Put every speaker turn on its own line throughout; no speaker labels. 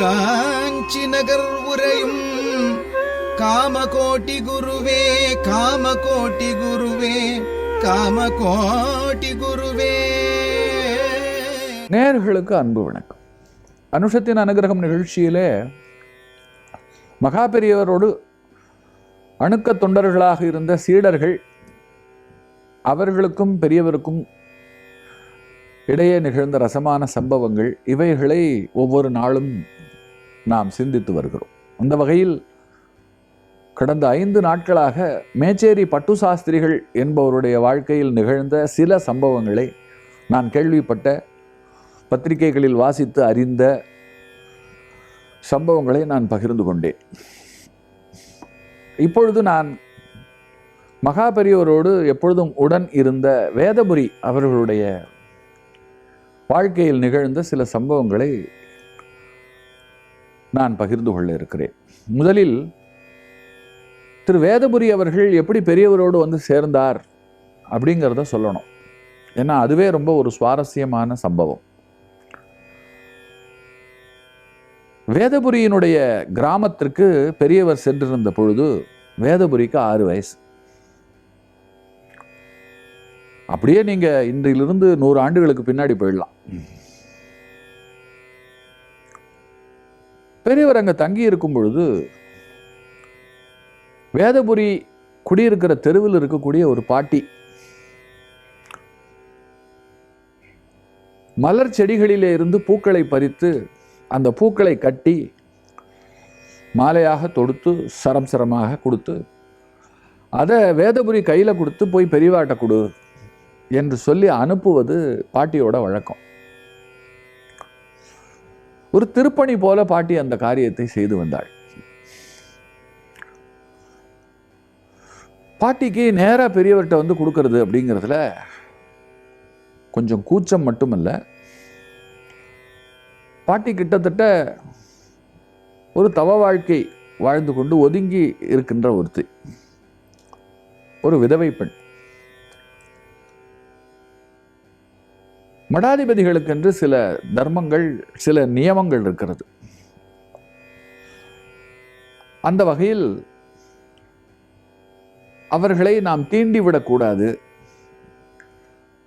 காஞ்சி நகர் உரையும் காமகோட்டி குருவே காமகோட்டி குருவே காமகோட்டி குருவே.
நேர்களுக்கு அன்பு வணக்கம். அனுஷத்தின் அனுகிரகம் நிகழ்ச்சியிலே மகா பெரியவரோடு அணுக்க தொண்டர்களாக இருந்த சீடர்கள் அவர்களுக்கும் பெரியவருக்கும் இடையே நிகழ்ந்த ரசமான சம்பவங்கள் இவைகளை ஒவ்வொரு நாளும் நாம் சிந்தித்து வருகிறோம். அந்த வகையில் கடந்த ஐந்து நாட்களாக மேச்சேரி பட்டு சாஸ்திரிகள் என்பவருடைய வாழ்க்கையில் நிகழ்ந்த சில சம்பவங்களை நான் கேள்விப்பட்ட பத்திரிகைகளில் வாசித்து அறிந்த சம்பவங்களை நான் பகிர்ந்து கொண்டேன். இப்பொழுது நான் மகாபெரியவரோடு எப்பொழுதும் உடன் இருந்த வேதபுரி அவர்களுடைய வாழ்க்கையில் நிகழ்ந்த சில சம்பவங்களை நான் பகிர்ந்து கொள்ள இருக்கிறேன். முதலில் திரு வேதபுரி அவர்கள் எப்படி பெரியவரோடு வந்து சேர்ந்தார் அப்படிங்கிறத சொல்லணும். ஏன்னா அதுவே ரொம்ப ஒரு சுவாரஸ்யமான சம்பவம். வேதபுரியினுடைய கிராமத்திற்கு பெரியவர் சென்றிருந்த பொழுது வேதபுரிக்கு ஆறு வயசு. அப்படியே நீங்கள் இன்றிலிருந்து நூறு ஆண்டுகளுக்கு பின்னாடி போயிடலாம். பெரியவர் அங்கே தங்கி இருக்கும் பொழுது வேதபுரி குடியிருக்கிற தெருவில் இருக்கக்கூடிய ஒரு பாட்டி மலர் செடிகளிலே இருந்து பூக்களை பறித்து அந்த பூக்களை கட்டி மாலையாக தொடுத்து சரம் சரமாக கொடுத்து அதை வேதபுரி கையில் கொடுத்து போய் பெரியவாட்ட கொடு என்று சொல்லி அனுப்புவது பாட்டியோட வழக்கம். ஒரு திருப்பணி போல பாட்டி அந்த காரியத்தை செய்து வந்தாள். பாட்டிக்கு நேராக பெரியவர்கிட்ட வந்து கொடுக்கறது அப்படிங்கிறதுல கொஞ்சம் கூச்சம் மட்டுமல்ல. பாட்டி கிட்டத்தட்ட ஒரு தவ வாழ்க்கை வாழ்ந்து கொண்டு ஒதுங்கி இருக்கின்ற ஒருத்தி. ஒரு விதவை பெண். மடாதிபதிகளுக்கென்று சில தர்மங்கள் சில நியமங்கள் இருக்கிறது. அந்த வகையில் அவர்களை நாம் தீண்டிவிடக்கூடாது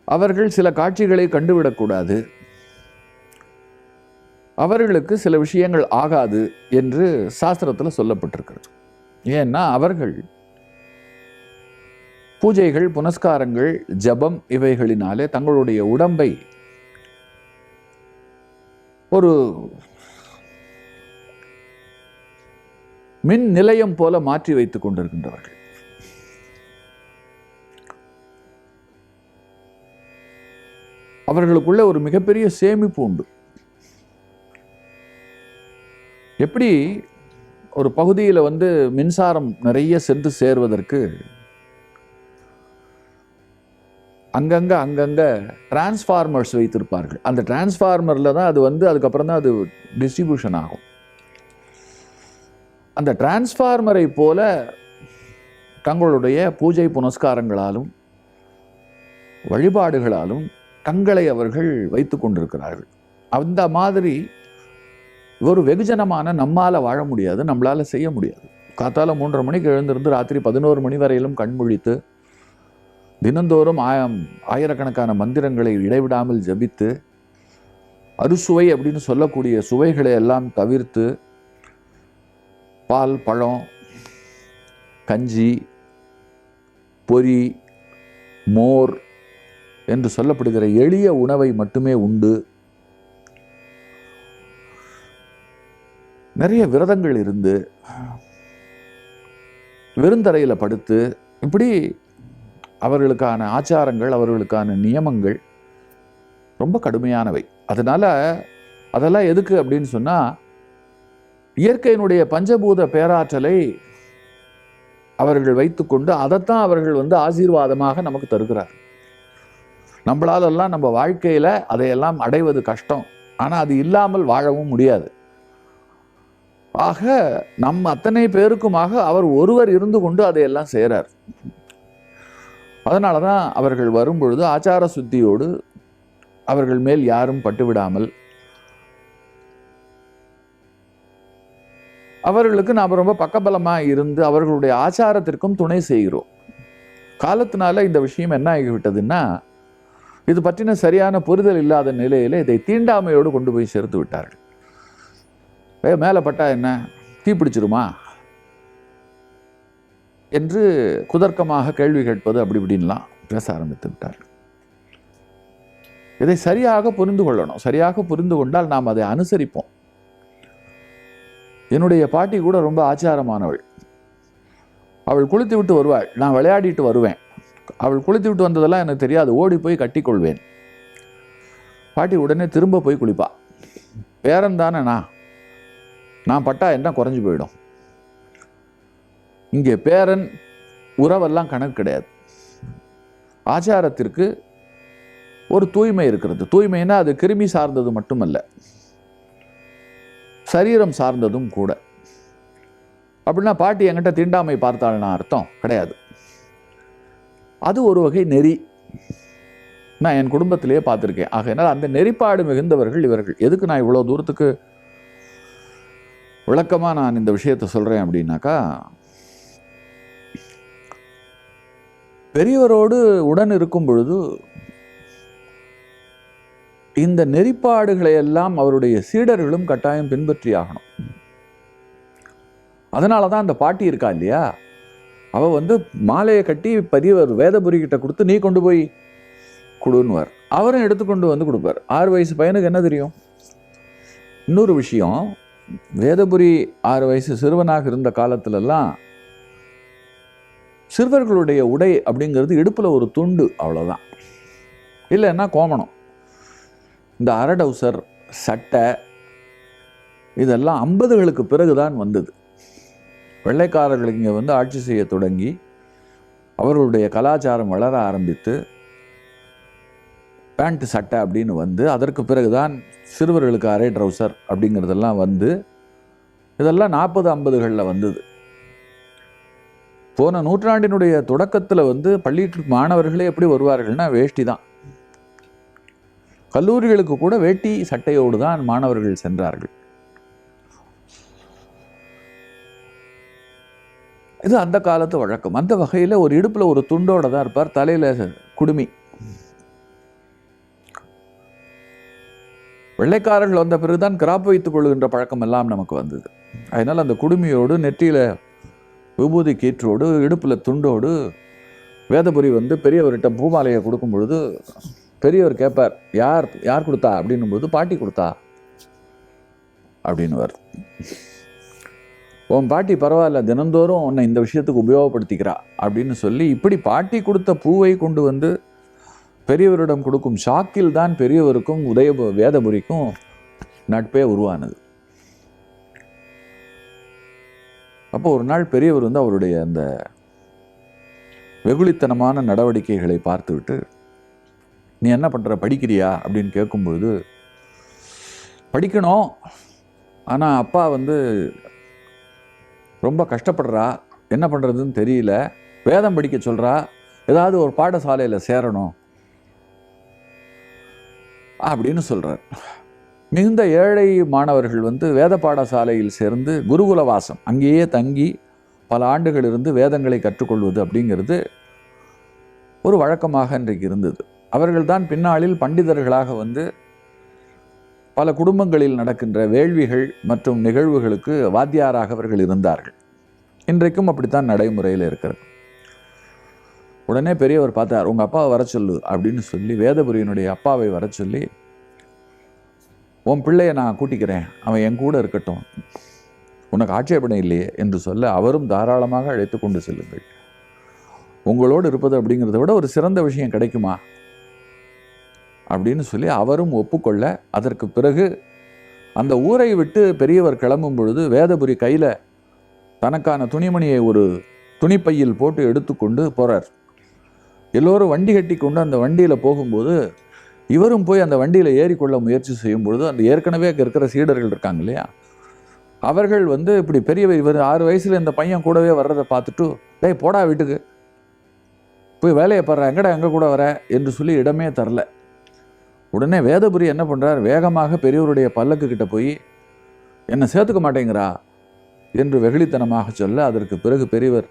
அவர்கள் சில காட்சிகளை கண்டுவிடக்கூடாது அவர்களுக்கு சில விஷயங்கள் ஆகாது என்று சாஸ்திரத்தில் சொல்லப்பட்டிருக்கிறது. ஏன்னா அவர்கள் பூஜைகள் புனஸ்காரங்கள் ஜபம் இவைகளினாலே தங்களுடைய உடம்பை ஒரு மின் நிலையம் போல மாற்றி வைத்துக் கொண்டிருக்கின்றவர்கள். அவர்களுக்குள்ள ஒரு மிகப்பெரிய சேமிப்பு உண்டு. எப்படி ஒரு பகுதியில் வந்து மின்சாரம் நிறைய சென்று சேர்வதற்கு அங்கங்கே அங்கங்கே டிரான்ஸ்ஃபார்மர்ஸ் வைத்திருப்பார்கள். அந்த டிரான்ஸ்ஃபார்மரில் தான் அது வந்து அதுக்கப்புறம் தான் அது டிஸ்ட்ரிபியூஷன் ஆகும். அந்த டிரான்ஸ்ஃபார்மரை போல தங்களுடைய பூஜை புனஸ்காரங்களாலும் வழிபாடுகளாலும் தங்களை அவர்கள் வைத்து கொண்டிருக்கிறார்கள். அந்த மாதிரி ஒரு வெகுஜனமான நம்மால் வாழ முடியாது நம்மளால் செய்ய முடியாது. காத்தால மூன்றரை மணிக்கு எழுந்திருந்து ராத்திரி பதினோரு மணி வரையிலும் கண்முழித்து தினந்தோறும் ஆயம் ஆயிரக்கணக்கான மந்திரங்களை இடைவிடாமல் ஜபித்து அறுசுவை அப்படின்னு சொல்லக்கூடிய சுவைகளை எல்லாம் தவிர்த்து பால் பழம் கஞ்சி பொரி மோர் என்று சொல்லப்படுகிற எளிய உணவை மட்டுமே உண்டு. நிறைய விரதங்கள் இருந்து விருந்தரையில் படுத்து இப்படி அவர்களுக்கான ஆச்சாரங்கள் அவர்களுக்கான நியமங்கள் ரொம்ப கடுமையானவை. அதனால் அதெல்லாம் எதுக்கு அப்படின்னு சொன்னால் இயற்கையினுடைய பஞ்சபூத பேராற்றலை அவர்கள் வைத்துக்கொண்டு அதைத்தான் அவர்கள் வந்து ஆசீர்வாதமாக நமக்கு தருகிறார். நம்மளாலெல்லாம் நம்ம வாழ்க்கையில் அதையெல்லாம் அடைவது கஷ்டம். ஆனால் அது இல்லாமல் வாழவும் முடியாது. ஆக நம் அத்தனை பேருக்குமாக அவர் ஒருவர் இருந்து கொண்டு அதையெல்லாம் செய்கிறார் அதனால தான் அவர்கள் வரும்பொழுது ஆச்சார சுத்தியோடு அவர்கள் மேல் யாரும் பட்டுவிடாமல் அவர்களுக்கு நாம் ரொம்ப பக்கபலமாக இருந்து அவர்களுடைய ஆச்சாரத்திற்கும் துணை செய்கிறோம். காலத்தினால இந்த விஷயம் என்ன ஆகிவிட்டதுன்னா இது பற்றின சரியான புரிதல் இல்லாத நிலையில் இதை தீண்டாமையோடு கொண்டு போய் சேர்த்து விட்டார்கள். ஏ மேலே பட்டா என்ன? தீப்பிடிச்சிருமா? என்று குதர்க்கமாக கேள்வி கேட்பது அப்படி இப்படின்லாம் பேச ஆரம்பித்து விட்டார். இதை சரியாக புரிந்து கொள்ளணும். சரியாக புரிந்து கொண்டால் நாம் அதை அனுசரிப்போம். என்னுடைய பாட்டி கூட ரொம்ப ஆச்சாரமானவள். அவள் குளித்து விட்டு வருவாள். நான் விளையாடிட்டு வருவேன். அவள் குளித்து விட்டு வந்ததெல்லாம் எனக்கு தெரியாது. ஓடி போய் கட்டிக்கொள்வேன். பாட்டி உடனே திரும்ப போய் குளிப்பா. பேரன் தானே நான். நான் பட்டா என்ன குறைஞ்சி போயிடும். இங்கே பேரன் உறவெல்லாம் கணக்கு கிடையாது. ஆச்சாரத்திற்கு ஒரு தூய்மை இருக்கிறது. தூய்மைனா அது கிருமி சார்ந்தது மட்டுமல்ல. சரீரம் சார்ந்ததும் கூட. அப்படின்னா பாட்டி என்கிட்ட தீண்டாமை பார்த்தாள்னா அர்த்தம் கிடையாது. அது ஒரு வகை நெறி. நான் என் குடும்பத்திலேயே பார்த்துருக்கேன். ஆகையினால் அந்த நெறிப்பாடு மிகுந்தவர்கள் இவர்கள். எதுக்கு நான் இவ்வளோ தூரத்துக்கு விளக்கமாக நான் இந்த விஷயத்தை சொல்கிறேன் அப்படின்னாக்கா பெரியவரோடு உடன் இருக்கும் பொழுது இந்த நெறிப்பாடுகளை எல்லாம் அவருடைய சீடர்களும் கட்டாயம் பின்பற்றி ஆகணும் அதனால தான் அந்த பாட்டி இருக்கா இல்லையா? அவ வந்து மாலையை கட்டி பதிவர் வேதபுரி கிட்ட கொடுத்து நீ கொண்டு போய் கொடுன்னுவார். அவரும் எடுத்துக்கொண்டு வந்து கொடுப்பார். ஆறு வயசு பையனுக்கு என்ன தெரியும்? இன்னொரு விஷயம். வேதபுரி ஆறு வயசு சிறுவனாக இருந்த காலத்துலலாம் சிறுவர்களுடைய உடை அப்படிங்கிறது இடுப்பில் ஒரு துண்டு அவ்வளோதான் இல்லைன்னா கோமணம். இந்த அரடவுசர் சட்டை இதெல்லாம் ஐம்பதுகளுக்கு பிறகுதான் வந்தது. வெள்ளைக்காரர்கள் இங்கே வந்து ஆட்சி செய்ய தொடங்கி அவர்களுடைய கலாச்சாரம் வளர ஆரம்பித்து பேண்ட் சட்டை அப்படின்னு வந்து அதற்கு பிறகு தான் சிறுவர்களுக்கு அரை ட்ரௌசர் அப்படிங்கிறதெல்லாம் வந்து இதெல்லாம் நாற்பது ஐம்பதுகளில் வந்தது. போன நூற்றாண்டினுடைய தொடக்கத்தில் வந்து பள்ளி மாணவர்களே எப்படி வருவார்கள்னா வேஷ்டி தான். கல்லூரிகளுக்கு கூட வேட்டி சட்டையோடு தான் மாணவர்கள் சென்றார்கள். இது அந்த காலத்து வழக்கம். அந்த வகையில் ஒரு இடுப்பில் ஒரு துண்டோட தான் இருப்பார் தலையில் குடுமி. வெள்ளைக்காரர்கள் வந்த பிறகுதான் கிராப் வைத்துக் கொள்கின்ற பழக்கம் எல்லாம் நமக்கு வந்தது. அதனால் அந்த குடுமியோடு நெற்றியில் விபூதி கீற்றோடு இடுப்பில் துண்டோடு வேதபுரி வந்து பெரியவர்கிட்ட பூமாலையை கொடுக்கும் பொழுது பெரியவர் கேட்பார் யார் யார் கொடுத்தா? அப்படின்னும்போது பாட்டி கொடுத்தா? அப்படின்னுவார். உன் பாட்டி பரவாயில்ல தினந்தோறும் உன்னை இந்த விஷயத்துக்கு உபயோகப்படுத்திக்கிறா அப்படின்னு சொல்லி இப்படி பாட்டி கொடுத்த பூவை கொண்டு வந்து பெரியவரிடம் கொடுக்கும் ஷாக்கில் தான் பெரியவருக்கும் உதய வேதபுரிக்கும் நட்பே உருவானது. அப்போ ஒரு நாள் பெரியவர் வந்து அவருடைய அந்த வெகுளித்தனமான நடவடிக்கைகளை பார்த்துவிட்டு நீ என்ன பண்ணுற படிக்கிறியா? அப்படின்னு கேட்கும்பொழுது படிக்கணும். ஆனால் அப்பா வந்து ரொம்ப கஷ்டப்படுறா. என்ன பண்ணுறதுன்னு தெரியல. வேதம் படிக்க சொல்கிறா ஏதாவது ஒரு பாடசாலையில் சேரணும். அப்படின்னு சொல்கிறார் மிகுந்த ஏழை மாணவர்கள் வந்து வேத பாடசாலையில் சேர்ந்து குருகுல வாசம் அங்கேயே தங்கி பல ஆண்டுகள் இருந்து வேதங்களை கற்றுக்கொள்வது அப்படிங்கிறது ஒரு வழக்கமாக இன்றைக்கு இருந்தது. அவர்கள்தான் பின்னாளில் பண்டிதர்களாக வந்து பல குடும்பங்களில் நடக்கின்ற வேள்விகள் மற்றும் நிகழ்வுகளுக்கு வாத்தியாராக அவர்கள் இருந்தார்கள். இன்றைக்கும் அப்படித்தான் நடைமுறையில் இருக்கிறது. உடனே பெரியவர் பார்த்தார் உங்கள் அப்பாவை வர சொல்லு அப்படின்னு சொல்லி வேதபுரியனுடைய அப்பாவை வர சொல்லி உன் பிள்ளையை நான் கூட்டிக்கிறேன். அவன் என் கூட இருக்கட்டும். உனக்கு ஆட்சேபனை இல்லையே என்று சொல்ல அவரும் தாராளமாக அழைத்து கொண்டு செல்லுங்கள். உங்களோடு இருப்பது அப்படிங்கிறத விட ஒரு சிறந்த விஷயம் கிடைக்குமா? அப்படின்னு சொல்லி அவரும் ஒப்புக்கொள்ள அதற்கு பிறகு அந்த ஊரை விட்டு பெரியவர் கிளம்பும் பொழுது வேதபுரி கையில் தனக்கான துணிமணியை ஒரு துணிப்பையில் போட்டு எடுத்துக்கொண்டு போகிறார் எல்லோரும் வண்டி கட்டி கொண்டு அந்த வண்டியில் போகும்போது இவரும் போய் அந்த வண்டியில் ஏறிக்கொள்ள முயற்சி செய்யும் பொழுது அந்த ஏற்கனவே அங்கே இருக்கிற சீடர்கள் இருக்காங்க இல்லையா? அவர்கள் வந்து இப்படி பெரியவர் இவர் ஆறு வயசில் இந்த பையன் கூடவே வர்றதை பார்த்துட்டு டேய் போடா வீட்டுக்கு. போய் வேலையை பாடுற எங்கடா எங்கே கூட வர? என்று சொல்லி இடமே தரல. உடனே வேதபுரி என்ன பண்ணுறார் வேகமாக பெரியவருடைய பல்லக்கு கிட்ட போய் என்னை சேர்த்துக்க மாட்டேங்கிறா? என்று வெகுளித்தனமாக சொல்ல அதற்கு பிறகு பெரியவர்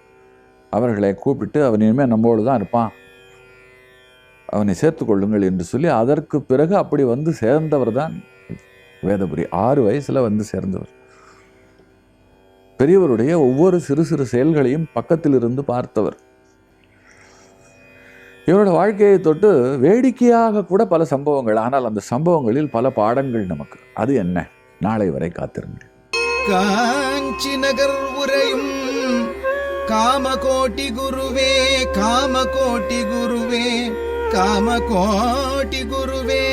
அவர்களை கூப்பிட்டு அவன் இனிமேல் நம்மோடு தான் இருப்பான். அவனை சேர்த்து கொள்ளுங்கள் என்று சொல்லி அதற்கு பிறகு அப்படி வந்து சேர்ந்தவர் தான் வேதபுரி. ஆறு வயசுல வந்து சேர்ந்தவர். பெரியவருடைய ஒவ்வொரு சிறு சிறு செயல்களையும் பக்கத்தில் இருந்து பார்த்தவர். இவரோட வாழ்க்கையை தொட்டு வேடிக்கையாக கூட பல சம்பவங்கள் ஆனால் அந்த சம்பவங்களில் பல பாடங்கள் நமக்கு. அது என்ன? நாளை வரை காத்திருங்கள்.
காஞ்சி நகர் உரையும் காமகோட்டி குருவே காமகோட்டி குருவே காம கோட்டி குருவே.